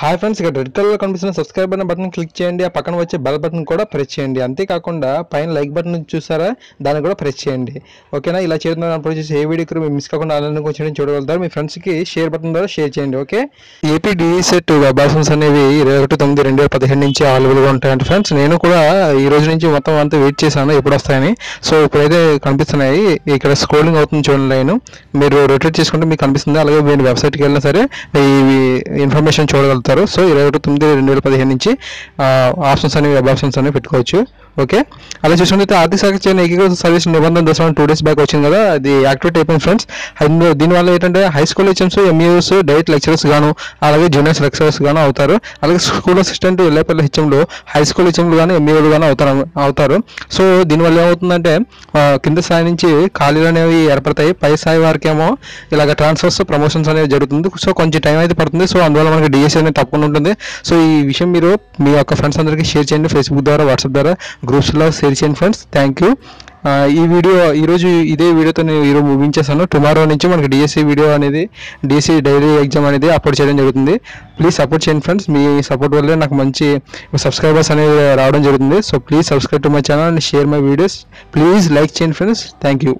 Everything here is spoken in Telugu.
హాయ్ ఫ్రెండ్స్ ఇక్కడ రెడ్ కలర్ కనిపిస్తున్న సబ్స్క్రైబ్ బటన్ బటన్ క్లిక్ చేయండి. ఆ పక్కన వచ్చే బెల్ బటన్ కూడా ప్రెస్ చేయండి. అంతేకాకుండా పైన లైక్ బటన్ చూసారా? దాన్ని కూడా ప్రెస్ చేయండి. ఓకేనా ఇలా చేయడం అప్పుడు చేసి ఏ వీడియో మీరు మిస్ కాకుండా ఆన్లైన్ వచ్చి చూడగలుగుతారు. మీ ఫ్రెండ్స్కి షేర్ బటన్ ద్వారా షేర్ చేయండి. ఓకే ఏపీ డిఈ సెట్ అనేవి ఇరవై ఒకటి తొమ్మిది రెండు వేల పదిహేను నుంచి అవైలబుల్గా ఉంటాయండి ఫ్రెండ్స్ నేను కూడా ఈ రోజు నుంచి మొత్తం అంతా వెయిట్ చేశాను. ఎప్పుడు వస్తాయని. సో ఇప్పుడైతే కనిపిస్తున్నాయి. ఇక్కడ స్క్రోలింగ్ అవుతుంది చూడండి లైన్. మీరు రొటేట్ చేసుకుంటే మీకు కనిపిస్తుంది. అలాగే మీరు వెబ్సైట్కి వెళ్ళినా సరే ఈ ఇన్ఫర్మేషన్ చూడగలుగుతారు. సో ఇరవై ఒకటి తొమ్మిది రెండు వేల పదిహేను నుంచి ఆప్షన్స్ అనేవి వెబ్ ఆప్షన్స్ అనేవి పెట్టుకోవచ్చు. ఓకే? అలా చూసుకుంటే ఆర్థిక శాఖ చేయని ఏకీకృత సర్వీస్ నిబంధన దశ టూ డేస్ బ్యాక్ వచ్చింది కదా? అది యాక్టివేట్ అయిపోయింది ఫ్రెండ్స్. దీనివల్ల ఏంటంటే high school HMs MEOs direct lecturers గాను అలాగే జూనియర్స్ లెక్చరర్స్ గాను అవుతారు. అలాగే స్కూల్ అసిస్టెంట్ ఎల్లపల్లి హెచ్ఎంలు హై స్కూల్ హెచ్ఎంలు కానీ ఎంఈఓలు కానీ అవుతారు. అవుతారు. సో దీనివల్ల ఏమవుతుందంటే కింద స్థాయి నుంచి ఖాళీలు అనేవి ఏర్పడతాయి. పై స్థాయి వారికి ఏమో ఇలాగ ట్రాన్స్ఫర్స్ ప్రమోషన్స్ అనేవి జరుగుతుంది. సో కొంచెం టైం అయితే పడుతుంది. సో అందువల్ల మనకి డిఎస్సీ అనేది తప్పకుండా ఉంటుంది. సో ఈ విషయం మీరు మీ యొక్క ఫ్రెండ్స్ అందరికీ షేర్ చేయండి. ఫేస్బుక్ ద్వారా వాట్సాప్ ద్వారా. గ్రూప్స్లో షేర్ చేయండి ఫ్రెండ్స్ థ్యాంక్ యూ ఈ వీడియో ఈరోజు ఇదే వీడియోతో నేను ఈరోజు ముగించేస్తాను టుమారో నుంచి మనకి డిఎస్సి వీడియో అనేది డిఎస్సి డైలీ ఎగ్జామ్ అనేది అప్లోడ్ చేయడం జరుగుతుంది. ప్లీజ్ సపోర్ట్ చేయండి ఫ్రెండ్స్ మీ సపోర్ట్ వల్లే నాకు మంచి సబ్స్క్రైబర్స్ అనేది రావడం జరుగుతుంది. So please subscribe to my channel and share my videos please like చేయండి ఫ్రెండ్స్ థ్యాంక్ యూ